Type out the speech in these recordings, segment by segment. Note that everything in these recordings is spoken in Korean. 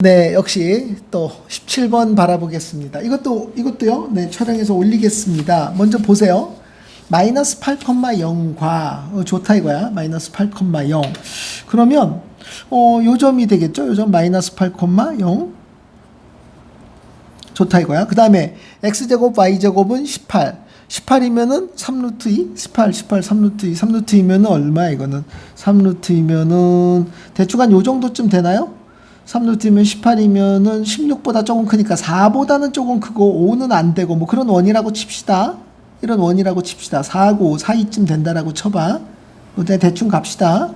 네, 역시 또 17번 바라보겠습니다. 이것도, 이것도요, 네, 촬영해서 올리겠습니다. 먼저 보세요. 마이너스 8,0과, 어, 좋다 이거야. 마이너스 8,0. 그러면, 어, 요점이 되겠죠? 요점 마이너스 8,0. 좋다 이거야. 그 다음에 x제곱 y제곱은 18. 18이면은 3루트 2, 18, 18, 3루트 2, 3루트 2면은 얼마야 이거는? 3루트 2면은 대충 한 요 정도쯤 되나요? 3루트면 18이면은 16보다 조금 크니까 4보다는 조금 크고 5는 안 되고 뭐 그런 원이라고 칩시다. 이런 원이라고 칩시다. 4하고 5 사이쯤 된다라고 쳐봐. 근데 대충 갑시다.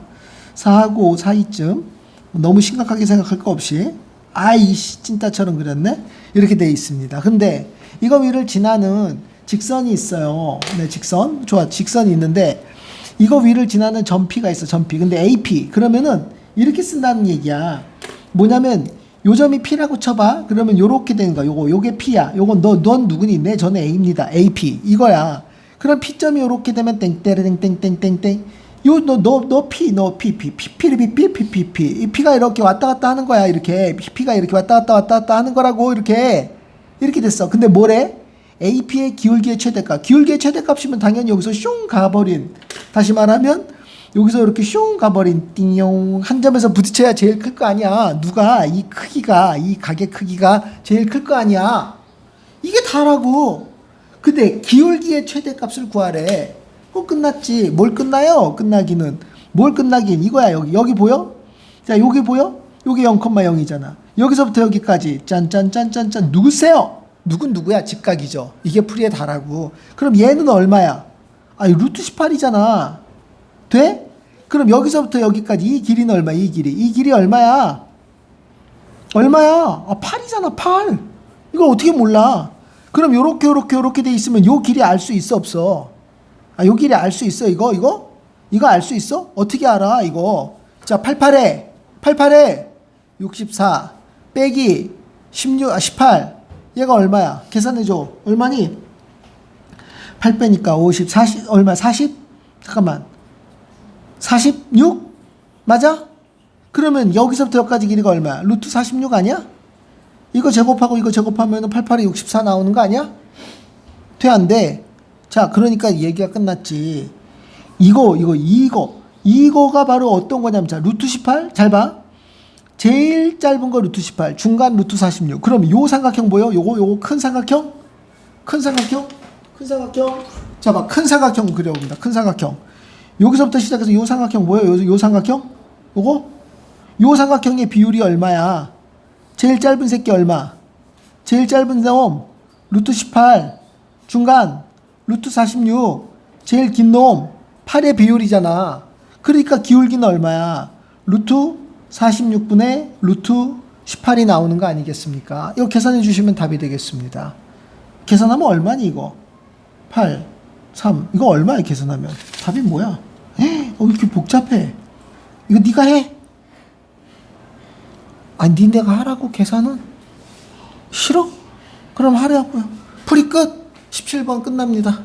4하고 5 사이쯤. 너무 심각하게 생각할 거 없이. 아이씨, 찐따처럼 그렸네? 이렇게 돼 있습니다. 근데 이거 위를 지나는 직선이 있어요. 네, 직선. 좋아. 직선이 있는데 이거 위를 지나는 점피가 있어. 점피. 근데 AP. 그러면은 이렇게 쓴다는 얘기야. 뭐냐면 요 점이 P라고 쳐봐. 그러면 요렇게 되는 거야. 요거 요게 P야. 요건 너 넌 누구니? 네, 저는 A입니다. AP 이거야. 그럼 P점이 요렇게 되면 땡땡땡땡땡땡땡. 요 너 너 너 P 너 P P P P P P P P P 이 P가 이렇게 왔다 갔다 하는 거야. 이렇게 P가 이렇게 왔다 갔다 왔다 갔다 하는 거라고 이렇게 이렇게 됐어. 근데 뭐래? AP의 기울기의 최대값. 기울기의 최대값이면 당연히 여기서 슝 가버린. 다시 말하면 여기서 이렇게 슝 가버린 띵용 한 점에서 부딪혀야 제일 클 거 아니야. 누가 이 크기가 이 가게 크기가 제일 클 거 아니야. 이게 다라고. 근데 기울기의 최대값을 구하래. 어 끝났지. 뭘 끝나요? 끝나기는 뭘 끝나긴 이거야 여기 여기 보여? 자 여기 보여? 여기 0,0이잖아. 여기서부터 여기까지 짠짠짠짠짠 누구세요? 누군 누구야? 직각이죠. 이게 풀이에 다라고. 그럼 얘는 얼마야? 아 루트 18이잖아. 돼? 그럼 여기서부터 여기까지 이 길이는 얼마? 이 길이. 이 길이 얼마야? 얼마야? 아, 8이잖아, 8. 이걸 어떻게 몰라? 그럼 요렇게 요렇게 요렇게 돼 있으면 요 길이 알 수 있어 없어? 아, 요 길이 알 수 있어 이거 이거? 이거 알 수 있어? 어떻게 알아 이거? 자, 88에 88에 64 빼기 16 아, 18 얘가 얼마야? 계산해 줘. 얼마니? 8 빼니까 50 40 얼마? 40? 잠깐만. 46? 맞아? 그러면 여기서부터 여기까지 길이가 얼마야? 루트 46 아니야? 이거 제곱하고 이거 제곱하면 88에 64 나오는 거 아니야? 돼, 안 돼? 자, 그러니까 얘기가 끝났지. 이거, 이거, 이거. 이거가 바로 어떤 거냐면, 자, 루트 18? 잘 봐. 제일 짧은 거 루트 18, 중간 루트 46. 그럼 요 삼각형 보여? 요거, 요거 큰 삼각형? 큰 삼각형? 큰 삼각형? 자, 봐. 큰 삼각형 그려봅니다. 큰 삼각형. 여기서부터 시작해서 요 삼각형 뭐예요? 요, 요 삼각형? 요거? 요 삼각형의 비율이 얼마야? 제일 짧은 새끼 얼마? 제일 짧은 놈 루트 18 중간 루트 46 제일 긴 놈 8의 비율이잖아. 그러니까 기울기는 얼마야? 루트 46분의 루트 18이 나오는 거 아니겠습니까? 이거 계산해 주시면 답이 되겠습니다. 계산하면 얼마니 이거? 8 3 이거 얼마야 계산하면 답이 뭐야? 에? 어, 왜 이렇게 복잡해? 이거 네가 해? 아니 니네가 하라고 계산은? 싫어? 그럼 하라고요. 풀이 끝. 17번 끝납니다.